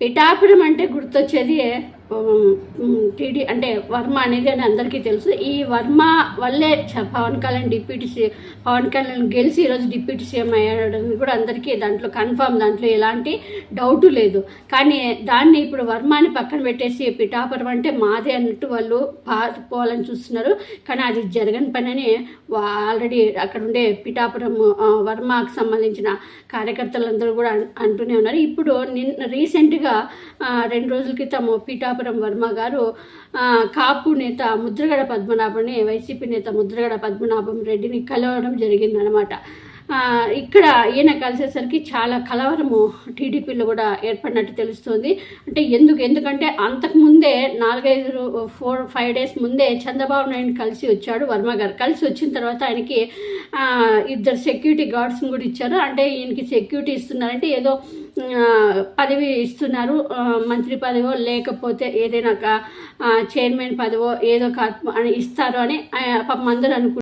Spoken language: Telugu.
పిఠాపురం అంటే గుర్తొచ్చేది టీడీ అంటే వర్మ అనేది అని అందరికీ తెలుసు. ఈ వర్మ వల్లే చ- పవన్ కళ్యాణ్ డిప్యూటీ సీ పవన్ కళ్యాణ్ గెలిచి ఈరోజు డిప్యూటీ సీఎం అయ్యాడని కూడా అందరికీ దాంట్లో కన్ఫర్మ్ దాంట్లో ఎలాంటి డౌటు లేదు. కానీ దాన్ని ఇప్పుడు వర్మని పక్కన పెట్టేసి పిఠాపురం అంటే మాదే అన్నట్టు వాళ్ళు పారిపోవాలని చూస్తున్నారు. కానీ అది జరగని పని అని ఆల్రెడీ అక్కడ ఉండే పిఠాపురం వర్మకు సంబంధించిన కార్యకర్తలందరూ కూడా అంటూనే ఉన్నారు. ఇప్పుడు నిన్న రీసెంట్గా రెండు రోజుల క్రితం పిఠాపురం వర్మ గారు ఆ, కాపు నేత ముద్రగడ పద్మనాభని వైసీపీ నేత ముద్రగడ పద్మనాభం రెడ్డిని కలవడం జరిగిందనమాట ఇక్కడ ఈయన కలిసేసరికి చాలా కలవరము టీడీపీలో కూడా ఏర్పడినట్టు తెలుస్తుంది. అంటే ఎందుకు ఎందుకంటే అంతకుముందే నాలుగైదు ఫోర్ ఫైవ్ డేస్ ముందే చంద్రబాబు నాయుడు కలిసి వచ్చాడు వర్మ గారు. కలిసి వచ్చిన తర్వాత ఆయనకి ఇద్దరు సెక్యూరిటీ గార్డ్స్ని కూడా ఇచ్చారు. అంటే ఈయనకి సెక్యూరిటీ ఇస్తున్నారంటే ఏదో పదవి ఇస్తున్నారు. మంత్రి పదవో లేకపోతే ఏదైనా చైర్మన్ పదవో ఏదో ఒక అని ఇస్తారు అని పాపం అందరూ అనుకుంటున్నారు